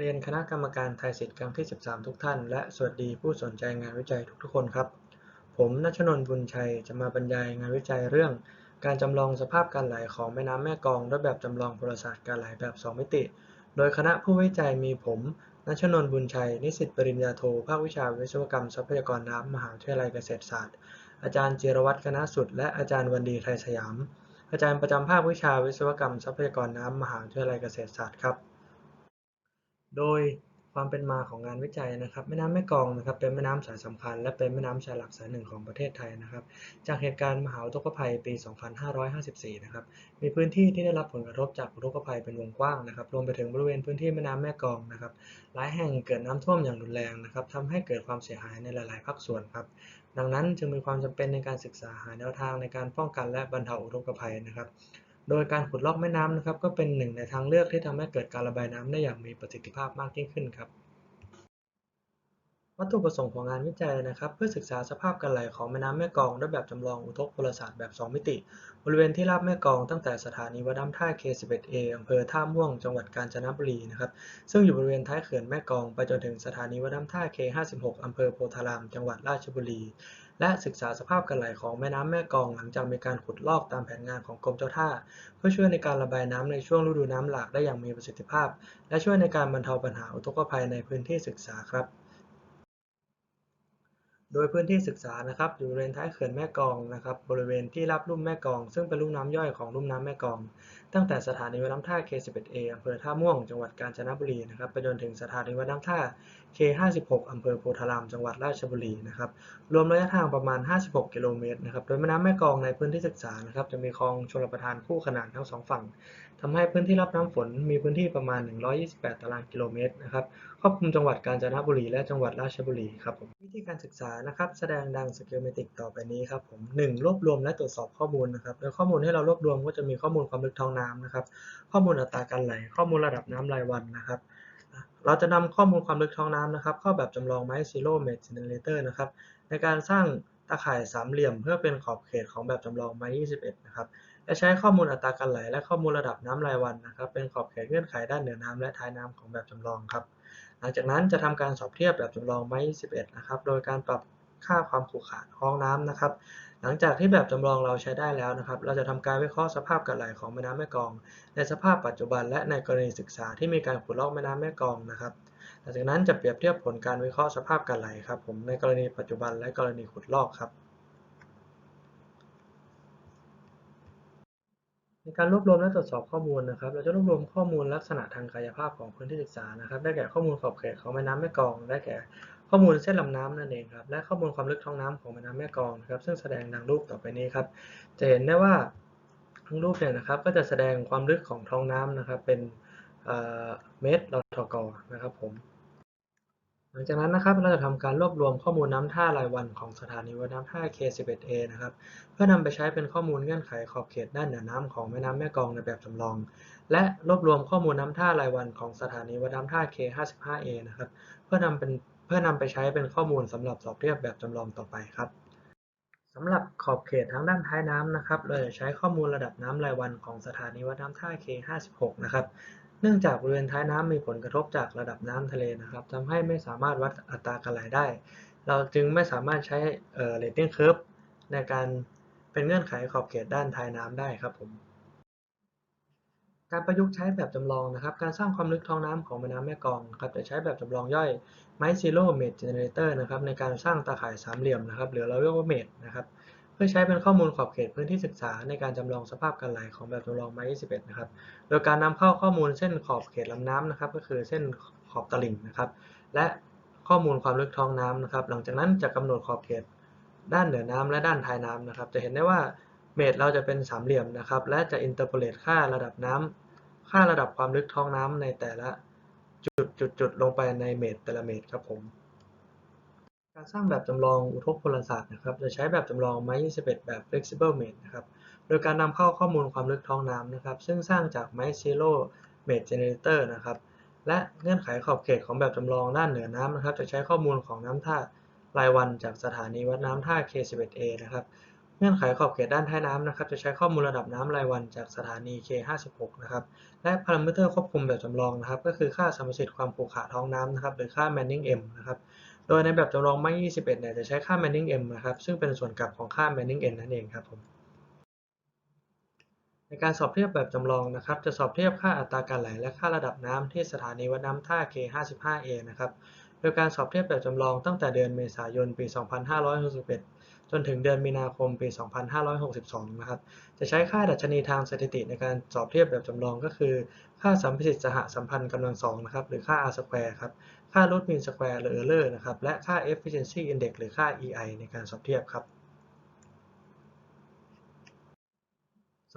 เรียนคณะกรรมการไทยศิษย์ครั้งที่ 13 ทุกท่าน และสวัสดีผู้สนใจงานวิจัยทุกๆคนครับ ผมณชนนท์บุญชัยจะมาบรรยายงานวิจัยเรื่อง การจำลองสภาพการไหลของแม่น้ำแม่กองด้วยแบบจำลองพลศาสตร์การไหลแบบ 2 มิติ โดยคณะผู้วิจัยมีผมณชนนท์บุญชัย นิสิตปริญญาโทภาควิชาวิศวกรรมทรัพยากรน้ำมหาวิทยาลัยเกษตรศาสตร์ อาจารย์จิรวัตรคณะสุด และอาจารย์วันดีไทยสยาม อาจารย์ประจำภาควิชาวิศวกรรมทรัพยากรน้ำมหาวิทยาลัยเกษตรศาสตร์ครับ โดยความเป็นมาของงานวิจัยนะครับ แม่น้ำแม่กองนะครับ เป็นแม่น้ำสายสำคัญ และเป็นแม่น้ำชายหลักสายหนึ่งของประเทศไทยนะครับ จากเหตุการณ์มหาอุทกภัยปี 2554 นะครับ มีพื้นที่ที่ได้รับผลกระทบจากอุทกภัยเป็นวงกว้างนะครับ รวมไปถึงบริเวณพื้นที่แม่น้ำแม่กองนะครับ หลายแห่งเกิดน้ำท่วมอย่างรุนแรงนะครับทำให้เกิดความเสียหายในหลาย ๆ ภาคส่วนครับ ดังนั้นจึงมีความจำเป็นในการศึกษาหาแนวทางในการป้องกันและบรรเทาอุทกภัยนะครับ โดยการขุดลอกแม่น้ำนะครับก็เป็นหนึ่งในทางเลือกที่ทำให้เกิดการระบายน้ำได้อย่างมีประสิทธิภาพมากยิ่งขึ้นครับ วัตถุประสงค์ของงานวิจัยนะครับ เพื่อศึกษาสภาพการไหลของแม่น้ำแม่กองด้วยแบบจำลองอุทกพลศาสตร์แบบ 2 มิติ บริเวณที่ราบแม่กองตั้งแต่สถานีวัดน้ำท่า K11A อำเภอท่าม่วง จังหวัดกาญจนบุรีนะครับซึ่งอยู่บริเวณท้ายเขื่อนแม่กอง ไปจนถึงสถานีวัดน้ำท่า K56 อำเภอโพธาราม จังหวัดราชบุรี และศึกษาสภาพการไหลของแม่น้ำแม่กองหลังจากมีการขุดลอกตามแผนงานของกรมเจ้าท่า เพื่อช่วยในการระบายน้ำในช่วงฤดูน้ำหลากได้อย่างมีประสิทธิภาพ และช่วยในการบรรเทาปัญหาอุทกภัยในพื้นที่ศึกษาครับ โดยพื้นที่ศึกษานะครับอยู่บริเวณท้ายเขื่อนแม่กองนะครับบริเวณที่รับลุ่มแม่กอง ซึ่งเป็นลุ่มน้ำย่อยของลุ่มน้ำแม่กอง ตั้งแต่สถานีวัดน้ำท่า K11A อำเภอท่าม่วงจังหวัดกาญจนบุรีนะครับไปจนถึงสถานีวัดน้ำท่า K56 อำเภอโพธาราม จังหวัดราชบุรีนะครับ รวมระยะทางประมาณ 56 กิโลเมตรนะครับ โดยแม่น้ำแม่กองในพื้นที่ศึกษานะครับ จะมีคลองชลประทานคู่ขนานทั้งสองฝั่งทำให้พื้นที่รับน้ำฝนมีพื้นที่ประมาณ 128 ตารางกิโลเมตรนะครับ ครอบคลุมจังหวัดกาญจนบุรีและจังหวัดราชบุรีครับผมวิธีการศึกษานะครับ แสดงดังสเกลเมติกต่อไปนี้ครับผม 1. รวบรวมและตรวจสอบข้อมูลนะครับ โดยข้อมูลที่เรารวบรวมก็จะมีข้อมูลความลึกท้องน้ำนะครับ ข้อมูลอัตราการไหล ข้อมูลระดับน้ำรายวันนะครับ เราจะนำข้อมูลความลึกท้องน้ำนะครับ เข้าแบบจำลองไม้ Zero Mate Generator นะครับ ในการสร้างตาข่ายสามเหลี่ยม เพื่อเป็นขอบเขตของแบบจำลองไม้ 21 นะครับ และใช้ข้อมูลอัตราการไหล และข้อมูลระดับน้ำรายวันนะครับ เป็นขอบเขตเงื่อนไขด้านเหนือน้ำและท้ายน้ำของแบบจำลองครับ หลังจากนั้นจะทำการสอบเทียบแบบจำลองไม้ 21 นะครับ โดยการปรับค่าความขรุขระของน้ำนะครับ หลังจากที่แบบจำลองเราใช้ได้แล้วนะครับ เราจะทำการวิเคราะห์สภาพการไหลของแม่น้ำแม่กอง ในสภาพปัจจุบันและในกรณีศึกษาที่มีการขุดลอกแม่น้ำแม่กองนะครับ หลังจากนั้นจะเปรียบเทียบผลการวิเคราะห์สภาพการไหลครับผมในกรณีปัจจุบันและกรณีขุดลอกครับในการรวบรวมและตรวจสอบข้อมูลนะครับ เราจะรวบรวมข้อมูลลักษณะทางกายภาพของพื้นที่ศึกษานะครับ ได้แก่ข้อมูลขอบเขตของแม่น้ำแม่กอง ได้แก่ ข้อมูลเส้นลำน้ำนั่นเองครับและข้อมูลความลึกท้องน้ำของแม่น้ำแม่กองนะครับซึ่งแสดงดังรูปต่อไปนี้ครับจะเห็นได้ว่าทั้งรูปเนี่ยนะครับก็จะแสดงความลึกของท้องน้ำนะครับเป็นเมตรลทกนะครับผมหลังจากนั้นนะครับเราจะทำการรวบรวมข้อมูลน้ำท่ารายวันของสถานีวัดน้ำท่า K11A นะครับเพื่อนำไปใช้เป็นข้อมูลเงื่อนไขขอบเขตด้านเหนือน้ำของแม่น้ำแม่กองในแบบจำลอง และรวบรวมข้อมูลน้ำท่ารายวันของสถานีวัดน้ำท่า K55A นะครับเพื่อนำเป็น เพื่อนำไปใช้เป็นข้อมูลสำหรับสอบเทียบแบบจำลองต่อไปครับสำหรับขอบเขตทางด้านท้ายน้ำนะครับ เราจะใช้ข้อมูลระดับน้ำรายวันของสถานีวัดน้ำท่า K56 นะครับ เนื่องจากบริเวณท้ายน้ำมีผลกระทบจากระดับน้ำทะเลนะครับทำให้ไม่สามารถวัดอัตราการไหลได้ เราจึงไม่สามารถใช้เอ่อ rating curve ในการเป็นเงื่อนไขขอบเขตด้านท้ายน้ำได้ครับผม การประยุกต์ใช้แบบจำลองนะครับ การสร้างความลึกท้องน้ำของแม่น้ำแม่กองนะครับจะใช้แบบจำลองย่อยไม้ Zero Mate Generator นะครับในการสร้างตาข่ายสามเหลี่ยมนะครับหรือเราเรียกว่าเมตนะครับเพื่อใช้เป็นข้อมูลขอบเขตพื้นที่ศึกษาในการจำลองสภาพการไหลของแบบจำลองไม้21นะครับโดยการนำเข้าข้อมูลเส้นขอบเขตลำน้ำนะครับก็คือเส้นขอบตลิ่งนะครับและข้อมูลความลึกท้องน้ำนะครับ หลังจากนั้นจะกำหนดขอบเขตด้านเหนือน้ำและด้านท้ายน้ำนะครับ จะเห็นได้ว่าเมตรเราจะเป็นสามเหลี่ยมนะครับ และจะอินเตอร์โพเลตค่าระดับน้ำค่าระดับความลึกท้องน้ำในแต่ละจุดจุดจุดลงไปในเมตรแต่ละเมตรครับผม การสร้างแบบจำลองอุทกพลศาสตร์นะครับ จะใช้แบบจำลองไม้21 แบบ flexible mate นะครับ โดยการนำเข้าข้อมูลความลึกท้องน้ำนะครับ ซึ่งสร้างจากไม้ Zero Mate Generator นะครับ และเงื่อนไขขอบเขตของแบบจำลองด้านเหนือน้ำนะครับ จะใช้ข้อมูลของน้ำท่ารายวันจากสถานีวัดน้ำท่า K11A นะครับ เงื่อนไขขอบเขตด้านท้ายน้ำนะครับ จะใช้ข้อมูลระดับน้ำรายวันจากสถานี K56 นะครับ และพารามิเตอร์ควบคุมแบบจำลองนะครับ ก็คือค่าสมรสิทธิ์ความขรุขระท้องน้ำนะครับ หรือค่า Manning M นะครับ โดยในแบบจำลองไม้21 เนี่ย จะใช้ค่า Manning M นะครับ ซึ่งเป็นส่วนกลับของค่า Manning N นั่นเองครับผม ในการสอบเทียบแบบจำลองนะครับ จะสอบเทียบค่าอัตราการไหลและค่าระดับน้ำที่สถานีวัดน้ำท่า K55A นะครับ ยการสอบเทียบแบบจำลองตั้งแต่เดือนเมษายนปี 2561 จนถึงเดือนมีนาคมปี 2562 นะครับ จะใช้ค่าดัชนีทางสถิติในการสอบเทียบแบบจำลองก็คือ ค่าสัมพิสิทธิ์สหสัมพันธ์กำลังสองนะครับ หรือค่า R square ครับ ค่า root mean square หรือ error นะครับ และค่า efficiency index หรือค่า EI ในการสอบเทียบครับ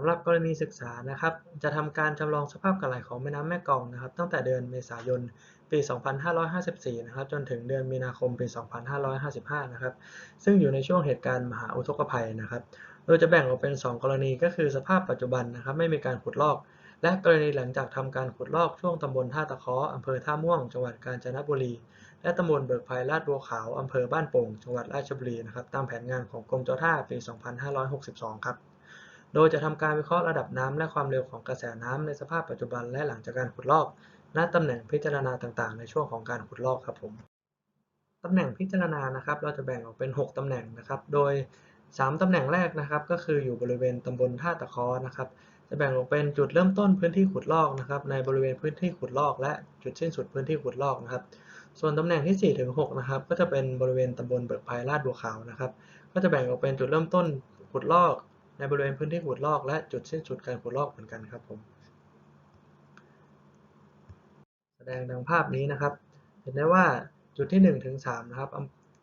ำหรับกรณีศึกษานะครับ จะทำการจำลองสภาพการไหลของแม่น้ำแม่กองนะครับ ตั้งแต่เดือนเมษายนปี 2554 นะครับ จนถึงเดือนมีนาคมปี 2555 นะครับ ซึ่งอยู่ในช่วงเหตุการณ์มหาอุทกภัยนะครับ โดยจะแบ่งออกเป็น 2 กรณีก็คือสภาพปัจจุบันนะครับ ไม่มีการขุดลอก และกรณีหลังจากทำการขุดลอกช่วงตำบลท่าตะเคาะอำเภอท่าม่วง จังหวัดกาญจนบุรี และตำบลเบิกไพรลาดบัวขาวอำเภอบ้านโป่ง จังหวัดราชบุรีนะครับ ตามแผนงานของกรมเจ้าท่าปี 2562 ครับ โดยจะทำการวิเคราะห์ระดับน้ำและความเร็วของกระแสน้ำในสภาพปัจจุบันและหลังจากการขุดลอก ณตำแหน่งพิจารณาต่างๆ ในช่วงของการขุดลอกครับผมตำแหน่งพิจารณานะครับ เราจะแบ่งออกเป็น 6ตำแหน่งนะครับ โดย 3ตำแหน่งแรกนะครับ ก็คืออยู่บริเวณตำบลท่าตะคอนะครับ จะแบ่งออกเป็นจุดเริ่มต้นพื้นที่ขุดลอกนะครับ ในบริเวณพื้นที่ขุดลอก และจุดสิ้นสุดพื้นที่ขุดลอกนะครับ ส่วนตำแหน่งที่4ถึง6นะครับ ก็จะเป็นบริเวณตำบลเบิกไพรลาดบัวขาวนะครับ ก็จะแบ่งออกเป็นจุดเริ่มต้นขุดลอก ในบริเวณพื้นที่ขุดลอกและจุดสิ้นสุดการขุดลอกเหมือนกันครับผม แสดงดังภาพนี้นะครับ เห็นได้ว่าจุดที่1ถึง3นะครับ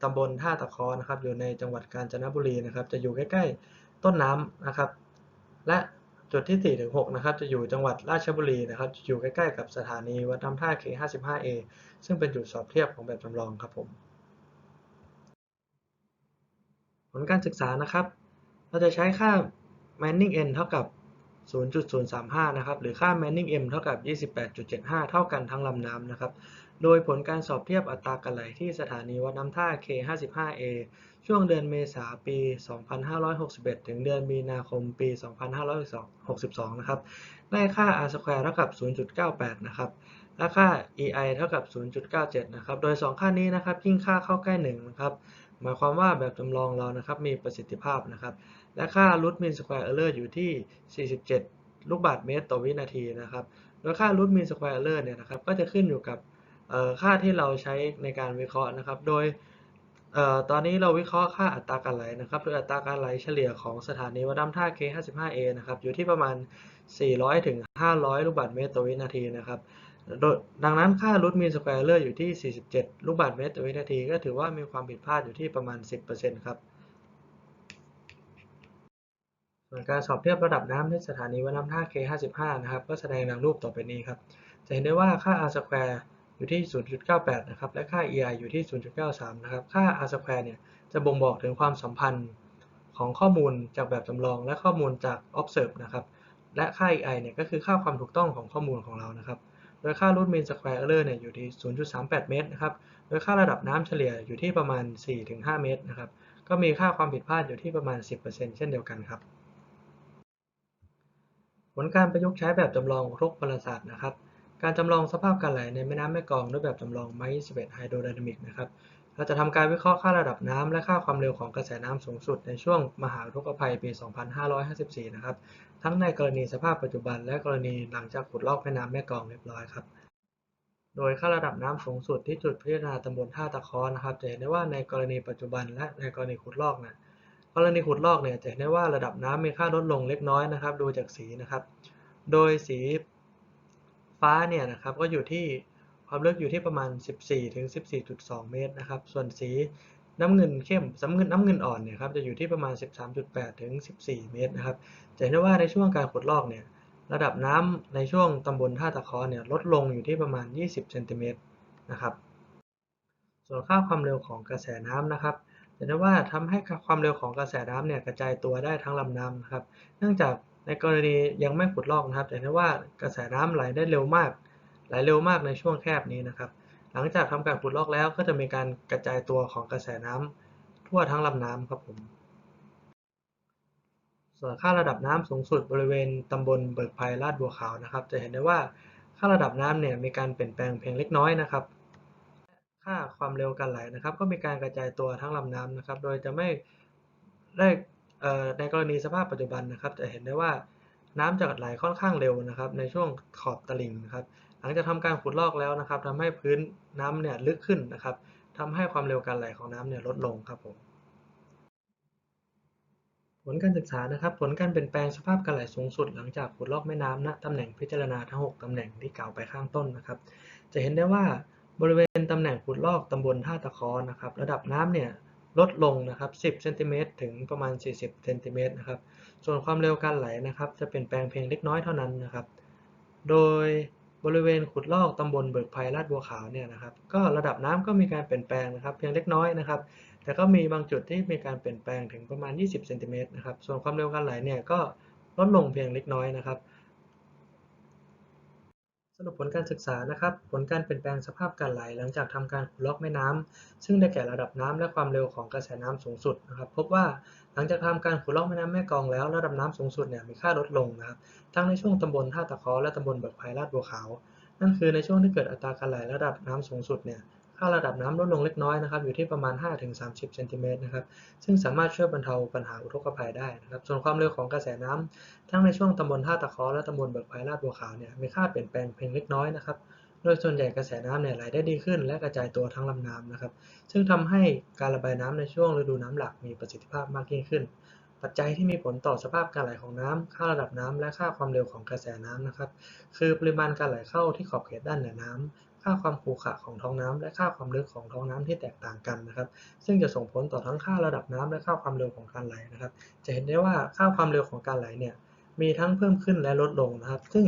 ตำบลท่าตะคอนะครับ อยู่ในจังหวัดกาญจนบุรีนะครับ จะอยู่ใกล้ๆต้นน้ำนะครับ และจุดที่4ถึง6นะครับ จะอยู่จังหวัดราชบุรีนะครับ อยู่ใกล้ๆกับสถานีวัดน้ำท่า K55A ซึ่งเป็นจุดสอบเทียบของแบบจำลองครับผม ผลการศึกษานะครับ เราจะใช้ค่า Manning N เท่ากับ 0.035 นะครับ หรือค่า Manning M เท่ากับ 28.75 เท่ากันทั้งลำน้ำนะครับ โดยผลการสอบเทียบอัตราการไหลที่สถานีวัดน้ำท่า K55A ช่วงเดือนเมษาปี 2561 ถึงเดือนมีนาคมปี 2562 นะครับ ได้ค่า R square เท่ากับ 0.98 นะครับ และค่า EI เท่ากับ 0.97 นะครับ โดย 2 ค่านี้นะครับ ยิ่งค่าเข้าใกล้1นะครับ หมายความว่าแบบจำลองเรานะครับ มีประสิทธิภาพนะครับ และค่า root mean square error อยู่ที่ 47 ลูกบาศก์เมตรต่อวินาทีนะครับ โดยค่า root mean square error เนี่ยนะครับ ก็จะขึ้นอยู่กับค่าที่เราใช้ในการวิเคราะห์นะครับ โดยตอนนี้เราวิเคราะห์ค่าอัตราการไหลนะครับ โดยอัตราการไหลเฉลี่ยของสถานีวัดน้ำท่า K55A นะครับ อยู่ที่ประมาณ 400 ถึง 500 ลูกบาศก์เมตรต่อวินาทีนะครับ ดังนั้นค่า root mean square error อยู่ที่ 47 ลูกบาศก์เมตรต่อวินาที ก็ถือว่ามีความผิดพลาดอยู่ที่ประมาณ 10%ครับ ส่วนการสอบเทียบระดับน้ำที่สถานีวัดน้ำท่า K55 นะครับ ก็แสดงดังรูปต่อไปนี้ครับ จะเห็นได้ว่าค่า R square อยู่ที่ 0.98 นะครับ และค่า EI อยู่ที่ 0.93 นะครับ ค่า R square เนี่ย จะบ่งบอกถึงความสัมพันธ์ของข้อมูลจากแบบจำลองและข้อมูลจาก observe นะครับ และค่า EI เนี่ย ก็คือค่าความถูกต้องของข้อมูลของเรานะครับ โดยค่า root mean square error เนี่ย อยู่ที่ 0.38 เมตรนะครับ โดยค่าระดับน้ำเฉลี่ยอยู่ที่ประมาณ 4-5 เมตรนะครับ ก็มีค่าความผิดพลาดอยู่ที่ประมาณ 10%เช่นเดียวกันครับ ผลการประยุกต์ใช้แบบจำลองทุกพลศาสตร์นะครับ การจำลองสภาพการไหลในแม่น้ำแม่กลองด้วยแบบจำลองไม้21ไฮโดรไดนามิกนะครับ เราจะทำการวิเคราะห์ค่าระดับน้ำและค่าความเร็วของกระแสน้ำสูงสุดในช่วงมหาอุกภัยปี 2554 นะครับ ทั้งในกรณีสภาพปัจจุบันและกรณีหลังจากขุดลอกแม่น้ำแม่กลองเรียบร้อยครับ โดยค่าระดับน้ำสูงสุดที่จุดพิจารณาตำบลท่าตะคอนะครับจะเห็นได้ว่าในกรณีปัจจุบันและในกรณีขุดลอกนะ กรณีขุดลอกเนี่ยจะเห็นได้ว่าระดับน้ำมีค่าลดลงเล็กน้อยนะครับ ดูจากสีนะครับ โดยสีฟ้าเนี่ยนะครับก็อยู่ที่ความลึกอยู่ที่ประมาณ 14ถึง14.2 เมตรนะครับ ส่วนสีน้ำเงินเข้มน้ำเงินน้ำเงินอ่อนเนี่ยครับจะอยู่ที่ประมาณ 13.8ถึง14 เมตรนะครับจะเห็นได้ว่าในช่วงการขุดลอกเนี่ยระดับน้ำในช่วงตำบลท่าตะเคอเนี่ยลดลงอยู่ที่ประมาณ 20 เซนติเมตรนะครับ ส่วนค่าความเร็วของกระแสน้ำนะครับ จะเห็นได้ว่าทำให้ความเร็วของกระแสน้ำเนี่ยกระจายตัวได้ทั้งลำน้ำนะครับ เนื่องจากในกรณียังไม่ขุดลอกนะครับจะเห็นได้ว่ากระแสน้ำไหลได้เร็วมาก ไหลเร็วมากในช่วงแคบนี้นะครับ หลังจากทำการขุดลอกแล้วก็จะมีการกระจายตัวของกระแสน้ำทั่วทั้งลำน้ำครับผมส่วนค่าระดับน้ำสูงสุดบริเวณตำบลเบิกไพรลาดบัวขาวนะครับ จะเห็นได้ว่าค่าระดับน้ำเนี่ยมีการเปลี่ยนแปลงเพียงเล็กน้อยนะครับ ค่าความเร็วการไหลนะครับ ก็มีการกระจายตัวทั้งลำน้ำนะครับ โดยจะไม่ได้ในกรณีสภาพปัจจุบันนะครับ จะเห็นได้ว่าน้ำจะไหลค่อนข้างเร็วนะครับ ในช่วงขอบตลิ่งนะครับ หลังจากทำการขุดลอกแล้วนะครับทำให้พื้นน้ำเนี่ยลึกขึ้นนะครับทำให้ความเร็วการไหลของน้ำเนี่ยลดลงครับผมผลการศึกษานะครับ ผลการเปลี่ยนแปลงสภาพการไหลสูงสุด หลังจากขุดลอกแม่น้ำณตำแหน่งพิจารณาทั้ง 6ตำแหน่งที่กล่าวไปข้างต้นนะครับ จะเห็นได้ว่า บริเวณตำแหน่งขุดลอกตำบลท่าตะคอนะครับ ระดับน้ำเนี่ยลดลงนะครับ 10เซนติเมตรถึงประมาณ 40เซนติเมตรนะครับ ส่วนความเร็วการไหลนะครับ จะเปลี่ยนแปลงเพียงเล็กน้อยเท่านั้นนะครับ โดยบริเวณขุดลอกตำบลเบิกไพรลาดบัวขาวเนี่ยนะครับ ก็ระดับน้ำก็มีการเปลี่ยนแปลงนะครับ เพียงเล็กน้อยนะครับ แต่ก็มีบางจุดที่มีการเปลี่ยนแปลงถึงประมาณ 20เซนติเมตรนะครับ ส่วนความเร็วการไหลเนี่ยก็ลดลงเพียงเล็กน้อยนะครับ สรุปผลการศึกษานะครับ ผลการเปลี่ยนแปลงสภาพการไหล หลังจากทำการขุดลอกแม่น้ำซึ่งได้แก่ระดับน้ำและความเร็วของกระแสน้ำสูงสุดนะครับ พบว่าหลังจากทำการขุดลอกแม่น้ำแม่กองแล้วระดับน้ำสูงสุดเนี่ยมีค่าลดลงนะครับ ทั้งในช่วงตำบลท่าตะเคอและตำบลเบิกไพรลาดบัวขาว นั่นคือในช่วงที่เกิดอัตราการไหลระดับน้ำสูงสุดเนี่ย ค่าระดับน้ำลดลงเล็กน้อยนะครับอยู่ที่ประมาณ 5-30เซนติเมตรนะครับซึ่งสามารถช่วยบรรเทาปัญหาอุทกภัยได้นะครับส่วนความเร็วของกระแสน้ำทั้งในช่วงตำบลท่าตะเคอและตำบลเบิกไพรลาดบัวขาวเนี่ยมีค่าเปลี่ยนแปลงเพียงเล็กน้อยนะครับโดยส่วนใหญ่กระแสน้ำเนี่ยไหลได้ดีขึ้น และกระจายตัวทั้งลำน้ำนะครับ ซึ่งทำให้การระบายน้ำในช่วงฤดูน้ำหลักมีประสิทธิภาพมากยิ่งขึ้น ปัจจัยที่มีผลต่อสภาพการไหลของน้ำค่าระดับน้ำและค่าความเร็วของกระแสน้ำนะครับ คือปริมาณการไหลเข้าที่ขอบเขตด้านเหนือน้ำ ค่าความขรุขระของท้องน้ำและค่าความลึกของท้องน้ำที่แตกต่างกันนะครับ ซึ่งจะส่งผลต่อทั้งค่าระดับน้ำและค่าความเร็วของการไหลนะครับ จะเห็นได้ว่าค่าความเร็วของการไหลเนี่ยมีทั้งเพิ่มขึ้นและลดลงนะครับ ซึ่ง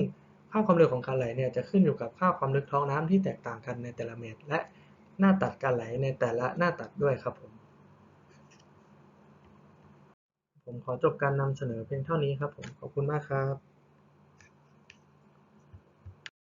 ค่าความเร็วของการไหลเนี่ยจะขึ้นอยู่กับค่าความลึกท้องน้ำที่แตกต่างกันในแต่ละเมตร และหน้าตัดการไหลในแต่ละหน้าตัดด้วยครับผม ผมขอจบการนำเสนอเพียงเท่านี้ครับผม ขอบคุณมากครับ